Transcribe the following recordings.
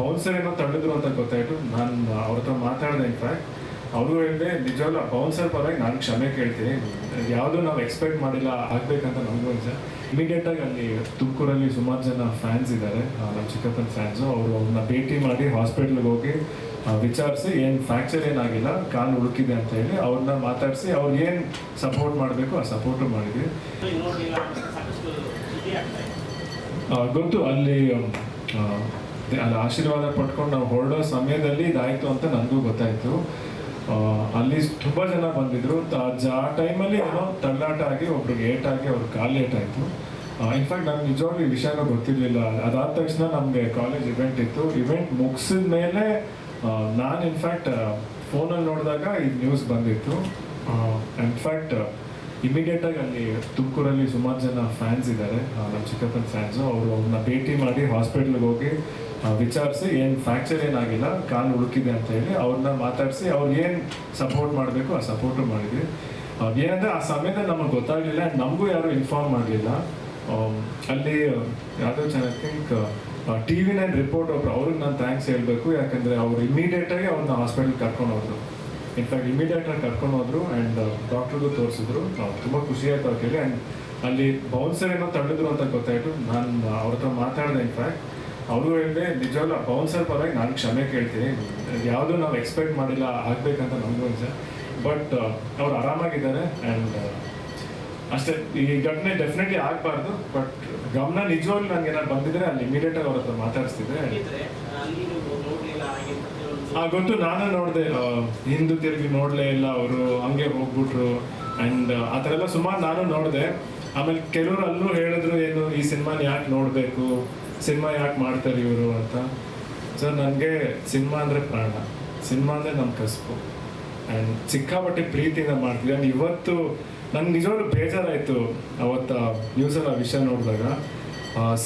Bouncer ಏನೋ ತಳ್ಳಿದ್ರು ಅಂತ ಗೊತ್ತಾಯ್ತು. ನಾನು ಅವ್ರ ಹತ್ರ ಮಾತಾಡಿದೆ ಇನ್ಫ್ಯಾಕ್ಟ್ ಅವರು ಹೇಳಿದೆ, ನಿಜವಲ್ಲ, ಬೌನ್ಸರ್ ಪರವಾಗಿ ನಾನು ಕ್ಷಮೆ ಕೇಳ್ತೀನಿ. ಯಾವುದು ನಾವು ಎಕ್ಸ್ಪೆಕ್ಟ್ ಮಾಡಿಲ್ಲ, ಆಗ್ಬೇಕಂತ ನಮಗೂ ಸರ್ ಇಮಿಡಿಯೇಟ್ ಆಗಿ ಅಲ್ಲಿ ತುಮಕೂರಲ್ಲಿ ಸುಮಾರು ಜನ ಫ್ಯಾನ್ಸ್ ಇದ್ದಾರೆ ನಮ್ಮ ಚಿಕ್ಕಪ್ಪನ ಫ್ಯಾನ್ಸು ಅವರು ಅವ್ರನ್ನ ಭೇಟಿ ಮಾಡಿ ಹಾಸ್ಪಿಟ್ಲಿಗೆ ಹೋಗಿ ವಿಚಾರಿಸಿ ಏನು ಫ್ರ್ಯಾಕ್ಚರ್ ಏನಾಗಿಲ್ಲ, ಕಾಲು ಹುಡುಕಿದೆ ಅಂತ ಹೇಳಿ ಅವ್ರನ್ನ ಮಾತಾಡಿಸಿ ಅವ್ರಿಗೆ ಏನು ಸಪೋರ್ಟ್ ಮಾಡಬೇಕು, ಆ ಸಪೋರ್ಟು ಮಾಡಿದ್ವಿ. ಗೊತ್ತು, ಅಲ್ಲಿ ಅಲ್ಲಿ ಆಶೀರ್ವಾದ ಪಡ್ಕೊಂಡು ನಾವು ಹೊರಡೋ ಸಮಯದಲ್ಲಿ ಇದಾಯಿತು ಅಂತ ನನಗೂ ಗೊತ್ತಾಯ್ತು. ಅಲ್ಲಿ ತುಂಬ ಜನ ಬಂದಿದ್ರು. ಆ ಟೈಮಲ್ಲಿ ಏನೋ ತಳ್ಳಾಟ ಆಗಿ ಒಬ್ರಿಗೆ ಏಟ್ ಆಗಿ ಅವ್ರ ಕಾಲು ಏಟ್ ಆಯ್ತು ಇನ್ಫ್ಯಾಕ್ಟ್ ನಮ್ಗೆ ನಿಜವಾಗ್ಲೂ ವಿಷಯನೂ ಗೊತ್ತಿರಲಿಲ್ಲ. ಅದಾದ ತಕ್ಷಣ ನಮಗೆ ಕಾಲೇಜ್ ಇವೆಂಟ್ ಇತ್ತು. ಇವೆಂಟ್ ಮುಗಿಸಿದ ಮೇಲೆ ನಾನು ಇನ್ಫ್ಯಾಕ್ಟ್ ಫೋನಲ್ಲಿ ನೋಡಿದಾಗ ಈ ನ್ಯೂಸ್ ಬಂದಿತ್ತು. ಇನ್ಫ್ಯಾಕ್ಟ್ ಇಮಿಡಿಯೇಟ್ ಆಗಿ ಅಲ್ಲಿ ತುಮಕೂರಲ್ಲಿ ಸುಮಾರು ಜನ ಫ್ಯಾನ್ಸ್ ಇದ್ದಾರೆ ನಮ್ಮ ಚಿಕ್ಕಪ್ಪನ ಫ್ಯಾನ್ಸು ಅವರು ಅವ್ರನ್ನ ಭೇಟಿ ಮಾಡಿ ಹಾಸ್ಪಿಟ್ಲಿಗೆ ಹೋಗಿ ವಿಚಾರಿಸಿ ಏನು ಫ್ರಾಕ್ಚರ್ ಏನಾಗಿಲ್ಲ ಕಾಲು ಹುಡುಕಿದೆ ಅಂತ ಹೇಳಿ ಅವ್ರನ್ನ ಮಾತಾಡಿಸಿ ಅವ್ರು ಏನು ಸಪೋರ್ಟ್ ಮಾಡಬೇಕು ಆ ಸಪೋರ್ಟು ಮಾಡಿದ್ವಿ. ಏನಂದರೆ ಆ ಸಮಯದಲ್ಲಿ ನಮಗೆ ಗೊತ್ತಾಗಲಿಲ್ಲ ನಮಗೂ ಯಾರು ಇನ್ಫಾರ್ಮ್ ಮಾಡಲಿಲ್ಲ. ಅಲ್ಲಿ, ಯಾವುದೋ ಚೆನ್ನಾಗಿ think T V nine report ಒಬ್ರು, ಅವ್ರಿಗೆ ನಾನು ಥ್ಯಾಂಕ್ಸ್ ಹೇಳಬೇಕು. ಯಾಕಂದರೆ ಅವ್ರು ಇಮಿಡಿಯೇಟಾಗಿ ಅವ್ರನ್ನ ಹಾಸ್ಪಿಟಲ್ ಕರ್ಕೊಂಡು ಹೋದ್ರು. ಇನ್ಫ್ಯಾಕ್ಟ್ ಇಮಿಡಿಯೇಟ್ ಆಗಿ ಕರ್ಕೊಂಡು ಹೋದ್ರು ಅಂಡ್ ಡಾಕ್ಟರ್ಗೂ ತೋರಿಸಿದ್ರು. ತುಂಬ ಖುಷಿ ಆಯ್ತು ಅವ್ರು ಕೇಳಿ. ಅಂಡ್ ಅಲ್ಲಿ ಬೌನ್ಸರ್ ಏನೋ ತಳ್ಳಿದ್ರು ಅಂತ ಗೊತ್ತಾಯ್ತು. ನಾನು ಅವ್ರ ಹತ್ರ ಮಾತಾಡಿದೆ ಇನ್ಫ್ಯಾಕ್ಟ್ ಅವರು ಹೇಳಿದೆ ನಿಜವಲ್ಲ ಬೌನ್ಸರ್ ಪರವಾಗಿ ನಾನು ಕ್ಷಮೆ ಕೇಳ್ತೀನಿ. ಯಾವುದು ನಾವು ಎಕ್ಸ್ಪೆಕ್ಟ್ ಮಾಡಿಲ್ಲ, ಆಗ್ಬೇಕಂತ ನಮಗೂ ನಿಜ ಬಟ್ ಅವ್ರು ಆರಾಮಾಗಿದ್ದಾರೆ. ಆ್ಯಂಡ್ ಅಷ್ಟೇ, ಈ ಘಟನೆ ಡೆಫಿನೆಟ್ಲಿ ಆಗಬಾರ್ದು. ಬಟ್ ಗಮನ ನಿಜವಾಗ್ಲೂ ನನಗೆ ಏನಾದ್ರು ಬಂದಿದ್ರೆ ಅಲ್ಲಿ ಇಮಿಡಿಯೇಟ್ ಆಗಿ ಅವ್ರ ಹತ್ರ ಮಾತಾಡಿಸ್ತಿದ್ದೆ. ಆ ನಾನು ನೋಡಿದೆ ಹಿಂದೂ ತಿರುಗಿ ನೋಡಲೇ ಇಲ್ಲ, ಅವರು ಹಂಗೆ ಹೋಗ್ಬಿಟ್ರು ಅಂಡ್ ಆ ಥರ ಎಲ್ಲ ಸುಮಾರು ನಾನು ನೋಡಿದೆ. ಆಮೇಲೆ ಕೆಲವರು ಅಲ್ಲೂ ಹೇಳಿದ್ರು ಏನು, ಈ ಸಿನಿಮಾನ ಯಾಕೆ ನೋಡಬೇಕು, ಸಿನಿಮಾ ಯಾಕೆ ಮಾಡ್ತಾರೆ ಇವರು ಅಂತ. ಸೊ ನನಗೆ ಸಿನಿಮಾ ಅಂದರೆ ಪ್ರಾಣ. ಸಿನಿಮಾ ಅಂದರೆ ನಮ್ಮ ಕಸಬು. ಆ್ಯಂಡ್ ಸಿಕ್ಕಾಪಟ್ಟೆ ಪ್ರೀತಿಯಿಂದ ಮಾಡ್ತೀವಿ ಆ್ಯಂಡ್ ಇವತ್ತು ನನ್ಗೆ ನಿಜವಾಗ್ಲೂ ಬೇಜಾರಾಯಿತು ಅವತ್ತ ನ್ಯೂಸಲ್ಲಿ ಆ ವಿಷಯ ನೋಡಿದಾಗ.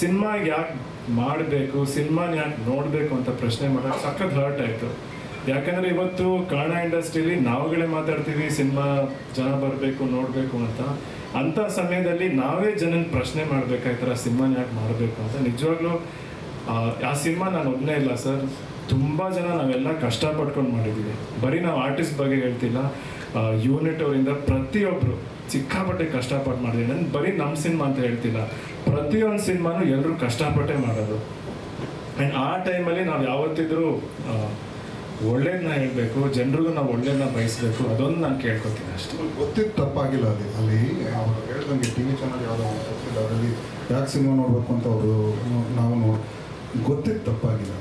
ಸಿನಿಮಾ ಯಾಕೆ ಮಾಡಬೇಕು ಸಿನಿಮಾನ ಯಾಕೆ ನೋಡಬೇಕು ಅಂತ ಪ್ರಶ್ನೆ ಮಾಡೋಕೆ ಸಖತ್ ಹರ್ಟ್ ಆಯಿತು. ಯಾಕಂದರೆ ಇವತ್ತು ಕನ್ನಡ ಇಂಡಸ್ಟ್ರೀಲಿ ನಾವುಗಳೇ ಮಾತಾಡ್ತೀವಿ ಸಿನಿಮಾ ಜನ ಬರಬೇಕು ನೋಡಬೇಕು ಅಂತ. ಅಂಥ ಸಮಯದಲ್ಲಿ ನಾವೇ ಜನನ ಪ್ರಶ್ನೆ ಮಾಡ್ಬೇಕಾಯ್ತರ ಸಿನಿಮಾನ ಯಾಕೆ ಮಾಡಬೇಕು ಅಂತ? ನಿಜವಾಗ್ಲೂ ಆ, ಆ ಸಿನಿಮಾ ನಾನು ಒಬ್ಬನೇ ಇಲ್ಲ ಸರ್. ತುಂಬ ಜನ ನಾವೆಲ್ಲ ಕಷ್ಟಪಟ್ಕೊಂಡು ಮಾಡಿದ್ದೀವಿ. ಬರೀ ನಾವು ಆರ್ಟಿಸ್ಟ್ ಬಗ್ಗೆ ಹೇಳ್ತಿಲ್ಲ. ಯೂನಿಟ್ ಅವರಿಂದ ಪ್ರತಿಯೊಬ್ಬರು ಸಿಕ್ಕಾಪಟ್ಟೆ ಕಷ್ಟಪಟ್ಟು ಮಾಡಿದ್ದೀವಿ ನಾನು ಬರೀ ನಮ್ಮ ಸಿನಿಮಾ ಅಂತ ಹೇಳ್ತಿಲ್ಲ. ಪ್ರತಿಯೊಂದು ಸಿನಿಮಾನು ಎಲ್ಲರೂ ಕಷ್ಟಪಟ್ಟೆ ಮಾಡೋದು. ಆ್ಯಂಡ್ ಆ ಟೈಮಲ್ಲಿ ನಾವು ಯಾವತ್ತಿದ್ರೂ ಒಳ್ಳೇದನ್ನ ಹೇಳಬೇಕು, ಜನರಿಗೂ ನಾವು ಒಳ್ಳೇದನ್ನ ಬಯಸಬೇಕು, ಅದೊಂದು ನಾನು ಕೇಳ್ಕೊತೀನಿ ಅಷ್ಟೇ. ಗೊತ್ತಿದ್ದು ತಪ್ಪಾಗಿಲ್ಲ ಅಲ್ಲಿ. ಅಲ್ಲಿ ಅವರು ಹೇಳ್ದಂಗೆ ಟಿ ವಿ ಚಾನಲ್ ಯಾವುದೋ ಗೊತ್ತಿಲ್ಲ ಅದರಲ್ಲಿ ಯಾಕೆ ಸಿನಿಮಾ ನೋಡಬೇಕು ಅಂತ ಅವರು ನಾವು ನೋಡಿ ಗೊತ್ತಿದ್ದು ತಪ್ಪಾಗಿಲ್ಲ.